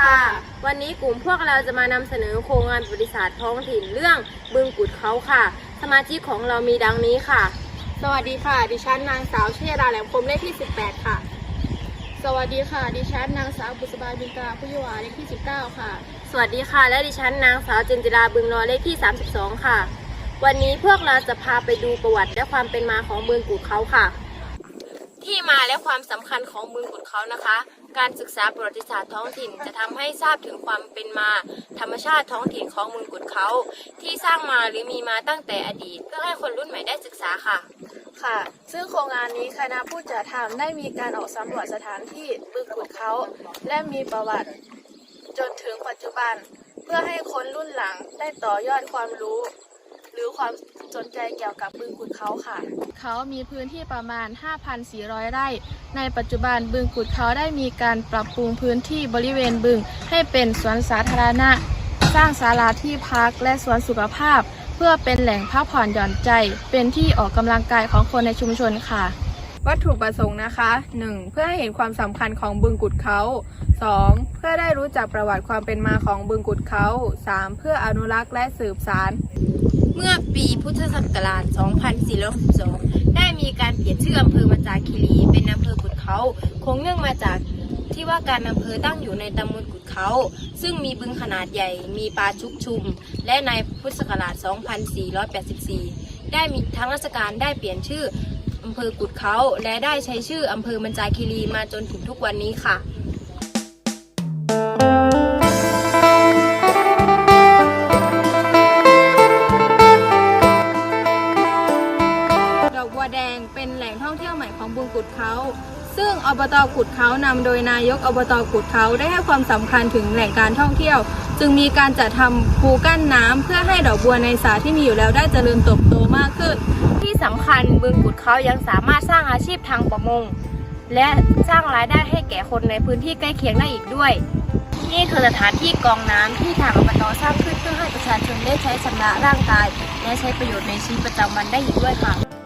ค่ะ วันนี้กลุ่มพวกเราจะมานำเสนอโครงงานบริษัทท้องถิ่นเรื่องบึงกุดเขาค่ะ สมาชิกของเรามีดังนี้ค่ะ สวัสดีค่ะ ดิฉันนางสาวเชยราแหลมคมเลขที่ 18 ค่ะ สวัสดีค่ะ ดิฉันนางสาวบุษบาบินตราพุยวาเลขที่ 19 ค่ะ สวัสดีค่ะ และดิฉันนางสาวเจนจิราบึงรอเลขที่ 32 ค่ะ วันนี้พวกเราจะพาไปดูประวัติและความเป็นมาของบึงกุดเขาค่ะ ที่มาและความสำคัญของบึงกุดเขานะคะ การศึกษาประวัติศาสตร์ท้องถิ่น จะทำให้ทราบถึงความเป็นมา ธรรมชาติท้องถิ่นของบึงกุดเขา ที่สร้างมาหรือมีมาตั้งแต่อดีต เพื่อให้คนรุ่นใหม่ได้ศึกษาค่ะ ค่ะ ซึ่งโครงงานนี้คณะผู้จัดทำได้มีการออกสำรวจสถานที่บึงกุดเขา และมีประวัติ จนถึงปัจจุบัน เพื่อให้คนรุ่นหลังได้ต่อยอดความรู้ หรือความ สนใจเกี่ยวกับบึงกุดเขาค่ะ เขามีพื้นที่ประมาณ 5,400 ไร่ ในปัจจุบันบึงกุดเขาได้มีการปรับปรุงพื้นที่บริเวณบึงให้เป็นสวนสาธารณะ สร้างศาลาที่พักและสวนสุขภาพ เพื่อเป็นแหล่งพักผ่อนหย่อนใจ เป็นที่ออกกำลังกายของคนในชุมชนค่ะวัตถุประสงค์นะคะ 1. เพื่อให้เห็นความสำคัญของบึงกุดเขา 2. เพื่อได้รู้จักประวัติความเป็นมาของบึงกุดเขา 3. เพื่ออนุรักษ์และสืบสาร เมื่อปีพุทธศักราช 2462 ได้มีการเปลี่ยนชื่ออำเภอมาจากคีรีเป็นอำเภอกุดเขาคงเนื่องมาจากที่ว่าการอำเภอตั้งอยู่ในตำบลกุดเขา ซึ่งมีบึงขนาดใหญ่ มีปลาชุกชุม และในพุทธศักราช 2484 ได้มีทั้งราชการได้เปลี่ยนชื่ออำเภอกุดเขา และได้ใช้ชื่ออำเภอมันจาคีรีมาจนถึงทุกวันนี้ค่ะ ของบึงกุดเขาซึ่งอบตกุดเขานำโดยนายกอบตกุดเขาได้ให้ความสำคัญถึงแหล่งการท่องเที่ยว จึงมีการจัดทำภูกั้นน้ำเพื่อให้ดอกบัวในสาที่มีอยู่แล้วได้เจริญเติบโตมากขึ้น ที่สำคัญบึงกุดเขายังสามารถสร้างอาชีพทางประมง และสร้างรายได้ให้แก่คนในพื้นที่ใกล้เคียงได้อีกด้วย นี่คือสถานที่กองน้ำที่ทางอบตสร้างขึ้นเพื่อให้ประชาชนได้ใช้ชำระร่างกาย และใช้ประโยชน์ในชีวิตประจำวันได้อีกด้วยค่ะ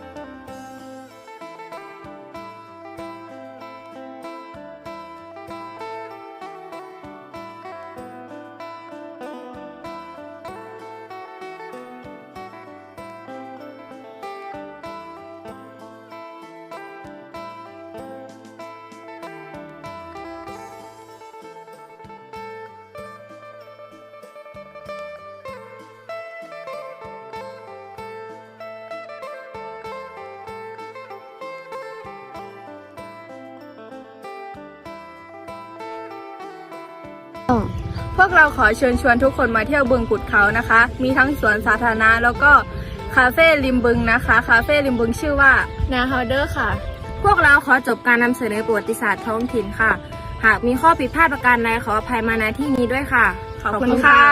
พวกเราขอเชิญชวนทุกคนมาเที่ยวบึงกุดเขานะคะ มีทั้งสวนสาธารณะแล้วก็คาเฟ่ริมบึงนะคะ คาเฟ่ริมบึงชื่อว่านาฮาเดอร์ค่ะ พวกเราขอจบการนำเสนอประวัติศาสตร์ท้องถิ่นค่ะ หากมีข้อผิดพลาดประการใดขออภัยมาณที่นี้ด้วยค่ะ ขอบคุณค่ะ